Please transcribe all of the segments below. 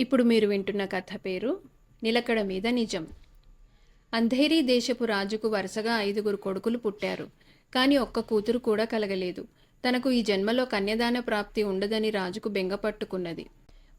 ఇప్పుడు మీరు వింటున్న కథ పేరు నిలకడ మీద నిజం. అంధేరీ దేశపు రాజుకు వరుసగా ఐదుగురు కొడుకులు పుట్టారు. కానీ ఒక్క కూతురు కూడా కలగలేదు. తనకు ఈ జన్మలో కన్యదాన ప్రాప్తి ఉండదని రాజుకు బెంగపట్టుకున్నది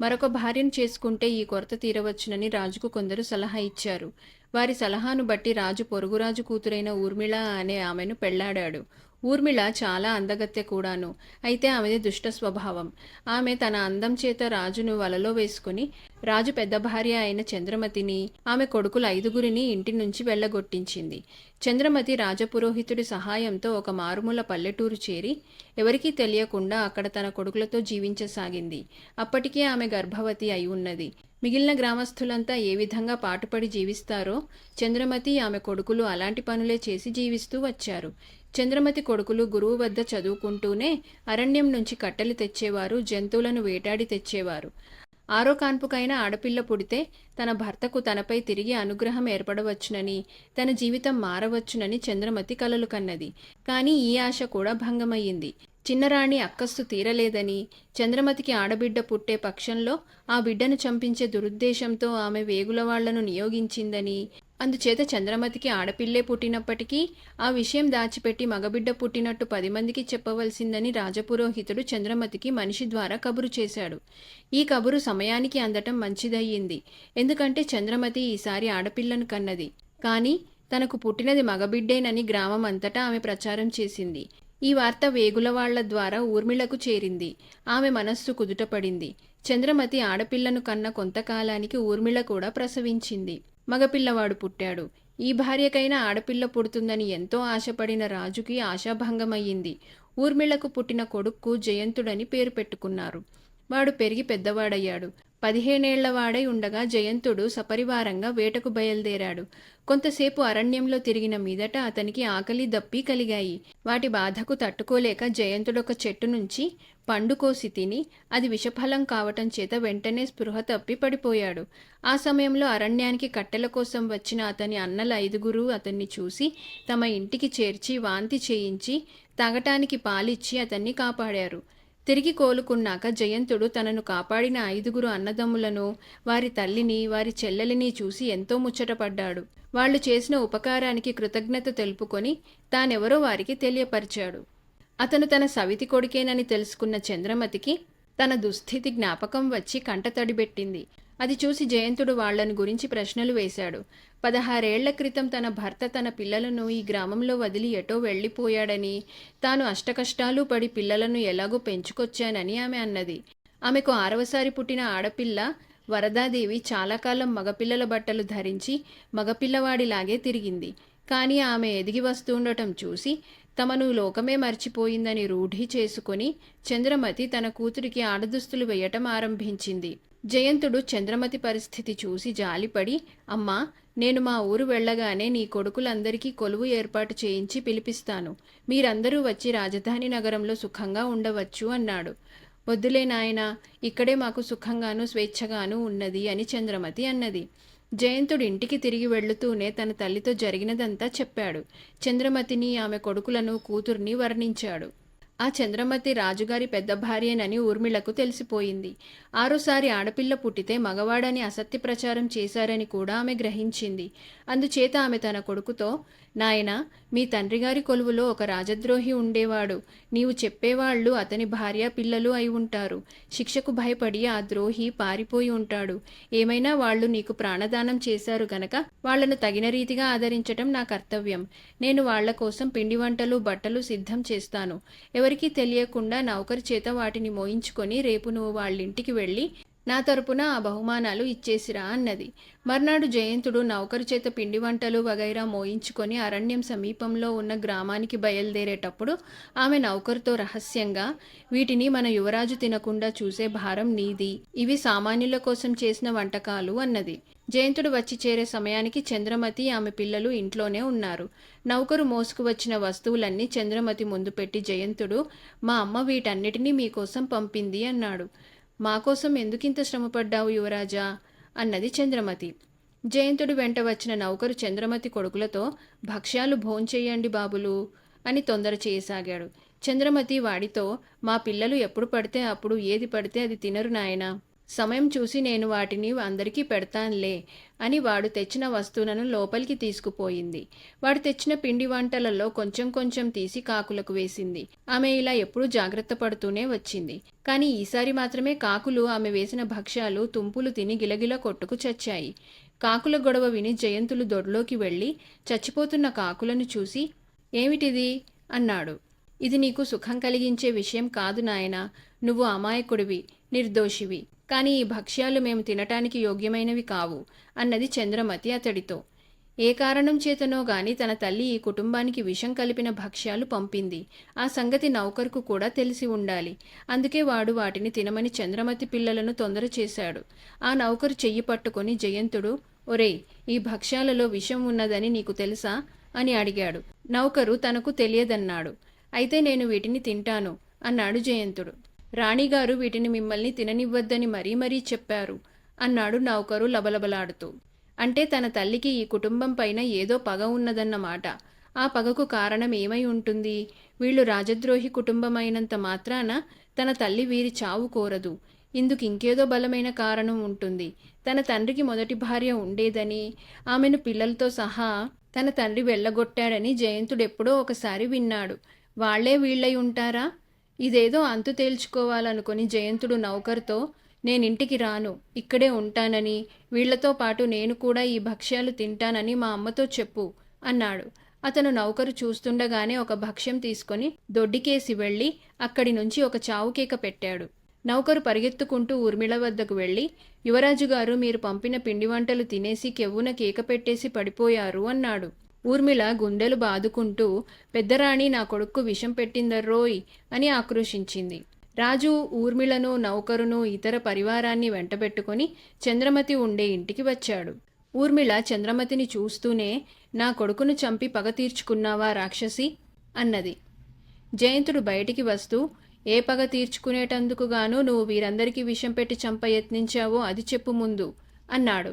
మరొక భార్యను చేసుకుంటే ఈ కొరత తీరవచ్చునని రాజుకు కొందరు సలహా ఇచ్చారు. వారి సలహాను బట్టి రాజు పొరుగురాజు కూతురైన ఊర్మిళ అనే ఆమెను పెళ్ళాడాడు. ఊర్మిళ చాలా అందగత్తె కూడాను. అయితే ఆమెది దుష్ట స్వభావం. ఆమె తన అందం చేత రాజును వలలో వేసుకుని రాజు పెద్ద భార్య అయిన చంద్రమతిని ఆమె కొడుకుల ఐదుగురిని ఇంటి నుంచి వెళ్ళగొట్టించింది. చంద్రమతి రాజపురోహితుడి సహాయంతో ఒక మారుమూల పల్లెటూరు చేరి ఎవరికీ తెలియకుండా అక్కడ తన కొడుకులతో జీవించసాగింది. అప్పటికే ఆమె గర్భవతి అయి ఉన్నది. మిగిలిన గ్రామస్తులంతా ఏ విధంగా పాటుపడి జీవిస్తారో చంద్రమతి ఆమె కొడుకులు అలాంటి పనులే చేసి జీవిస్తూ వచ్చారు. చంద్రమతి కొడుకులు గురువు వద్ద చదువుకుంటూనే అరణ్యం నుంచి కట్టెలు తెచ్చేవారు జంతువులను వేటాడి తెచ్చేవారు. ఆరో కాన్పుకైన ఆడపిల్ల పుడితే తన భర్తకు తనపై తిరిగి అనుగ్రహం ఏర్పడవచ్చునని తన జీవితం మారవచ్చునని చంద్రమతి కలలు కన్నది. కానీ ఈ ఆశ కూడా భంగమయ్యింది. చిన్నరాణి అక్కస్సు తీరలేదని చంద్రమతికి ఆడబిడ్డ పుట్టే పక్షంలో ఆ బిడ్డను చంపించే దురుద్దేశంతో ఆమె వేగులవాళ్ళను నియోగించిందని అందుచేత చంద్రమతికి ఆడపిల్లే పుట్టినప్పటికీ ఆ విషయం దాచిపెట్టి మగబిడ్డ పుట్టినట్టు పది మందికి చెప్పవలసిందని రాజపురోహితుడు చంద్రమతికి మనిషి ద్వారా కబురు చేశాడు. ఈ కబురు సమయానికి అందటం మంచిదయ్యింది. ఎందుకంటే చంద్రమతి ఈసారి ఆడపిల్లను కన్నది. కానీ తనకు పుట్టినది మగబిడ్డేనని గ్రామం అంతటా ఆమె ప్రచారం చేసింది. ఈ వార్త వేగులవాళ్ళ ద్వారా ఊర్మిళకు చేరింది. ఆమె మనస్సు కుదుటపడింది. చంద్రమతి ఆడపిల్లను కన్న కొంతకాలానికి ఊర్మిళ కూడా ప్రసవించింది. మగపిల్లవాడు పుట్టాడు. ఈ భార్యకైనా ఆడపిల్ల పుడుతుందని ఎంతో ఆశపడిన రాజుకి ఆశాభంగమయ్యింది. ఊర్మిళకు పుట్టిన కొడుక్కు జయంతుడని పేరు పెట్టుకున్నారు. వాడు పెరిగి పెద్దవాడయ్యాడు. పదిహేనేళ్ళ వాడై ఉండగా జయంతుడు సపరివారంగా వేటకు బయలుదేరాడు. కొంతసేపు అరణ్యంలో తిరిగిన మీదట అతనికి ఆకలి దప్పి కలిగాయి. వాటి బాధకు తట్టుకోలేక జయంతుడొక చెట్టు నుంచి పండు కోసి తిని అది విషఫలం కావటం చేత వెంటనే స్పృహ తప్పి పడిపోయాడు. ఆ సమయంలో అరణ్యానికి కట్టెల కోసం వచ్చిన అతని అన్నల ఐదుగురు అతన్ని చూసి తమ ఇంటికి చేర్చి వాంతి చేయించి తాగటానికి పాలిచ్చి అతన్ని కాపాడారు. తిరిగి కోలుకున్నాక జయంతుడు తనను కాపాడిన ఐదుగురు అన్నదమ్ములను వారి తల్లిని వారి చెల్లెలిని చూసి ఎంతో ముచ్చటపడ్డాడు. వాళ్ళు చేసిన ఉపకారానికి కృతజ్ఞత తెలుపుకొని తానెవరో వారికి తెలియపరిచాడు. అతను తన సవితి కొడుకేనని తెలుసుకున్న చంద్రమతికి తన దుస్థితి జ్ఞాపకం వచ్చి కంట తడిబెట్టింది. అది చూసి జయంతుడు వాళ్ళను గురించి ప్రశ్నలు వేశాడు. పదహారేళ్ళ క్రితం తన భర్త తన పిల్లలను ఈ గ్రామంలో వదిలి ఎటో వెళ్ళిపోయాడని తాను అష్టకష్టాలు పడి పిల్లలను ఎలాగో పెంచుకొచ్చానని ఆమె అన్నది. ఆమెకు ఆరవసారి పుట్టిన ఆడపిల్ల వరదాదేవి చాలా కాలం మగపిల్లల బట్టలు ధరించి మగపిల్లవాడిలాగే తిరిగింది. కానీ ఆమె ఎదిగి వస్తుండటం చూసి తమను లోకమే మర్చిపోయిందని రూఢి చేసుకుని చంద్రమతి తన కూతురికి ఆడదుస్తులు వేయటం ఆరంభించింది. జయంతుడు చంద్రమతి పరిస్థితి చూసి జాలిపడి అమ్మా నేను మా ఊరు వెళ్ళగానే నీ కొడుకులందరికీ కొలువు ఏర్పాటు చేయించి పిలిపిస్తాను. మీరందరూ వచ్చి రాజధాని నగరంలో సుఖంగా ఉండవచ్చు అన్నాడు. వద్దులే నాయనా ఇక్కడే మాకు సుఖంగాను స్వేచ్ఛగాను ఉన్నది అని చంద్రమతి అన్నది. జయంతుడు ఇంటికి తిరిగి వెళ్ళుతూనే తన తల్లితో జరిగినదంతా చెప్పాడు. చంద్రమతిని ఆమె కొడుకులను కూతుర్ని వర్ణించాడు. ఆ చంద్రమతి రాజుగారి పెద్ద భార్యేనని ఊర్మిళకు తెలిసిపోయింది. ఆరోసారి ఆడపిల్ల పుట్టితే మగవాడని అసత్య ప్రచారం చేశారని కూడా ఆమె గ్రహించింది. అందుచేత ఆమె తన కొడుకుతో నాయన మీ తండ్రిగారి కొలువులో ఒక రాజద్రోహి ఉండేవాడు. నీవు చెప్పేవాళ్ళు అతని భార్య పిల్లలు అయి ఉంటారు. శిక్షకు భయపడి ఆ ద్రోహి పారిపోయి ఉంటాడు. ఏమైనా వాళ్ళు నీకు ప్రాణదానం చేశారు గనక వాళ్ళను తగిన రీతిగా ఆదరించటం నా కర్తవ్యం. నేను వాళ్ళ కోసం పిండి వంటలు బట్టలు సిద్ధం చేస్తాను. ఎవరికీ తెలియకుండా నౌకరి చేత వాటిని మోయించుకొని రేపు నువ్వు వాళ్ళింటికి వెళ్ళి నా తరపున ఆ బహుమానాలు ఇచ్చేసిరా అన్నది. మర్నాడు జయంతుడు నౌకరు చేత పిండి వంటలు వగైరా మోయించుకొని అరణ్యం సమీపంలో ఉన్న గ్రామానికి బయలుదేరేటప్పుడు ఆమె నౌకరుతో రహస్యంగా వీటిని మన యువరాజు తినకుండా చూసే భారం నీది. ఇవి సామాన్యుల కోసం చేసిన వంటకాలు అన్నది. జయంతుడు వచ్చి చేరే సమయానికి చంద్రమతి ఆమె పిల్లలు ఇంట్లోనే ఉన్నారు. నౌకరు మోసుకు వచ్చిన వస్తువులన్నీ చంద్రమతి ముందు పెట్టి జయంతుడు మా అమ్మ వీటన్నిటినీ మీకోసం పంపింది అన్నాడు. మాకోసం ఎందుకింత శ్రమపడ్డావు యువరాజా? అన్నది చంద్రమతి. జయంతుడు వెంట వచ్చిన నౌకరు చంద్రమతి కొడుకులతో భక్ష్యాలు భోంచేయండి బాబులు అని తొందర చేయసాగాడు. చంద్రమతి వాడితో మా పిల్లలు ఎప్పుడు పడితే అప్పుడు ఏది పడితే అది తినరు నాయనా. సమయం చూసి నేను వాటిని అందరికీ పెడతానులే అని వాడు తెచ్చిన వస్తువులను లోపలికి తీసుకుపోయింది. వాడు తెచ్చిన పిండి వంటలలో కొంచెం కొంచెం తీసి కాకులకు వేసింది. ఆమె ఇలా ఎప్పుడూ జాగ్రత్త పడుతూనే వచ్చింది. కానీ ఈసారి మాత్రమే కాకులు ఆమె వేసిన భక్ష్యాలు తుంపులు తిని గిలగిల కొట్టుకు చచ్చాయి. కాకుల గొడవ విని జయంతులు దొడ్లోకి వెళ్ళి చచ్చిపోతున్న కాకులను చూసి ఏమిటిది? అన్నాడు. ఇది నీకు సుఖం కలిగించే విషయం కాదు నాయనా. నువ్వు అమాయకుడివి నిర్దోషివి. కానీ ఈ భక్ష్యాలు మేము తినటానికి యోగ్యమైనవి కావు అన్నది చంద్రమతి అతడితో. ఏ కారణం చేతనో గాని తన తల్లి ఈ కుటుంబానికి విషం కలిపిన భక్ష్యాలు పంపింది. ఆ సంగతి నౌకర్కు కూడా తెలిసి ఉండాలి. అందుకే వాడు వాటిని తినమని చంద్రమతి పిల్లలను తొందర చేశాడు. ఆ నౌకరు చెయ్యి పట్టుకొని జయంతుడు ఒరేయ్ ఈ భక్ష్యాలలో విషం ఉన్నదని నీకు తెలుసా? అని అడిగాడు. నౌకరు తనకు తెలియదన్నాడు. అయితే నేను వీటిని తింటాను అన్నాడు జయంతుడు. రాణిగారు వీటిని మిమ్మల్ని తిననివ్వద్దని మరీ మరీ చెప్పారు అన్నాడు నౌకరు లబలబలాడుతూ. అంటే తన తల్లికి ఈ కుటుంబం పైన ఏదో పగ ఉన్నదన్నమాట ఆ పగకు కారణం ఏమై ఉంటుంది? వీళ్ళు రాజద్రోహి కుటుంబమైనంత మాత్రాన తన తల్లి వీరి చావు కోరదు. ఇందుకు ఇంకేదో బలమైన కారణం ఉంటుంది. తన తండ్రికి మొదటి భార్య ఉండేదని ఆమెను పిల్లలతో సహా తన తండ్రి వెళ్ళగొట్టాడని జయంతుడెప్పుడో ఒకసారి విన్నాడు. వాళ్ళే వీళ్ళై ఉంటారా? ఇదేదో అంతు తేల్చుకోవాలనుకుని జయంతుడు నౌకర్తో నేనింటికి రాను ఇక్కడే ఉంటానని వీళ్ళతో పాటు నేను కూడా ఈ భక్ష్యాలు తింటానని మా అమ్మతో చెప్పు అన్నాడు. అతను నౌకరు చూస్తుండగానే ఒక భక్ష్యం తీసుకొని దొడ్డికేసి వెళ్ళి అక్కడి నుంచి ఒక చావు కేక పెట్టాడు. నౌకరు పరిగెత్తుకుంటూ ఊర్మిళ వద్దకు వెళ్ళి యువరాజు గారు మీరు పంపిన పిండి వంటలు తినేసి కెవ్వున కేక పెట్టేసి పడిపోయారు అన్నాడు. ఊర్మిళ గుండెలు బాదుకుంటూ పెద్దరాణి నా కొడుక్కు విషం పెట్టిందర్రోయ్ అని ఆక్రోషించింది రాజు ఊర్మిళను నౌకరును ఇతర పరివారాన్ని వెంటబెట్టుకొని చంద్రమతి ఉండే ఇంటికి వచ్చాడు. ఊర్మిళ చంద్రమతిని చూస్తూనే నా కొడుకును చంపి పగ తీర్చుకున్నావా రాక్షసి అన్నది. జయంతుడు బయటికి వస్తూ ఏ పగ తీర్చుకునేటందుకుగాను నువ్వు వీరందరికీ విషం పెట్టి చంప యత్నించావో అది చెప్పు ముందు అన్నాడు.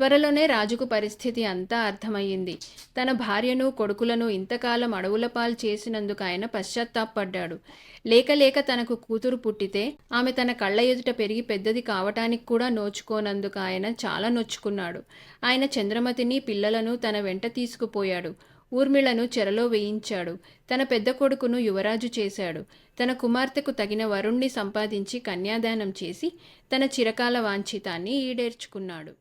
త్వరలోనే రాజుకు పరిస్థితి అంతా అర్థమయ్యింది. తన భార్యను కొడుకులను ఇంతకాలం అడవుల పాలు చేసినందుకు ఆయన పశ్చాత్తాపడ్డాడు. లేక లేక తనకు కూతురు పుట్టితే ఆమె తన కళ్ళ ఎదుట పెరిగి పెద్దది కావటానికి కూడా నోచుకోనందుకు ఆయన చాలా నొచ్చుకున్నాడు. ఆయన చంద్రమతిని పిల్లలను తన వెంట తీసుకుపోయాడు. ఊర్మిళను చెరలో వేయించాడు. తన పెద్ద కొడుకును యువరాజు చేశాడు. తన కుమార్తెకు తగిన వరుణ్ణి సంపాదించి కన్యాదానం చేసి తన చిరకాల వాంఛితాన్ని ఈడేర్చుకున్నాడు.